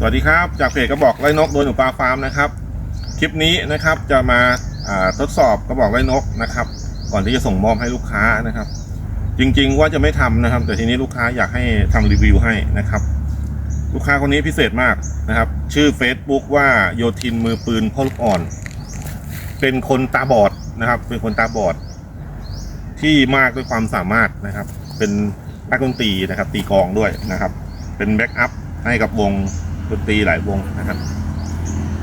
สวัสดีครับ จากเพจกระบอกไล่นกโดยหนูปลาฟาร์มนะครับ คลิปนี้นะครับจะมาทดสอบกระบอกไล่นกนะครับ ก่อนที่จะส่งมอบให้ลูกค้านะครับ จริงๆว่าจะไม่ทำนะครับ แต่ทีนี้ลูกค้าอยากให้ทำรีวิวให้นะครับ ลูกค้าคนนี้พิเศษมากนะครับ ชื่อ Facebook ว่าโยทินมือปืนพ่อลูกอ่อน เป็นคนตาบอดนะครับ เป็นคนตาบอด ที่มากด้วยความสามารถนะครับ เป็นนักดนตรีนะครับ ตีกองด้วยนะครับ เป็นแบ็กอัพให้กับวง ดนตรีหลายวงนะครับ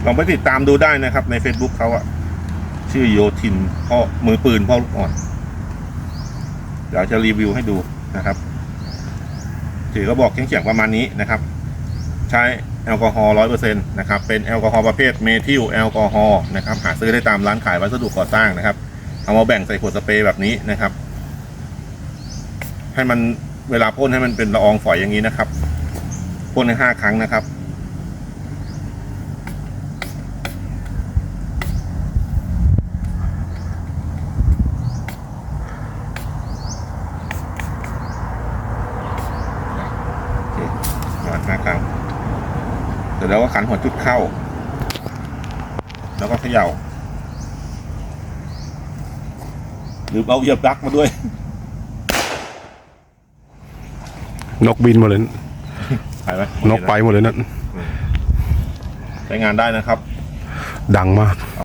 ลองไปติดตามดูได้นะครับ ใน Facebook เขาอะชื่อโยทินพ่อมือปืนพ่อลูกอ่อนเดี๋ยวจะรีวิวให้ดูนะครับถือก็บอกเฉียงๆประมาณนี้นะครับ ใช้แอลกอฮอล์ร้อยเปอร์เซ็นต์นะครับ เป็นแอลกอฮอล์ประเภทเมทิลแอลกอฮอล์นะครับ หาซื้อได้ตามร้านขายวัสดุก่อสร้างนะครับ เอามาแบ่งใส่ขวดสเปรย์แบบนี้นะครับ ให้มันเวลาพ่นให้มันเป็นละอองฝอยอย่างนี้นะครับพ่นในห้าครั้งนะครับ ประมาณห้าครั้งเสร็จแล้วก็ขันหัวจุดเข้า แล้วก็เขย่าหรือเอาเหยียบดักมาด้วย นกบินหมดเลยถ่ายไหมนกไปหมดเลยนั่นใช้งานได้นะครับ ดังมาก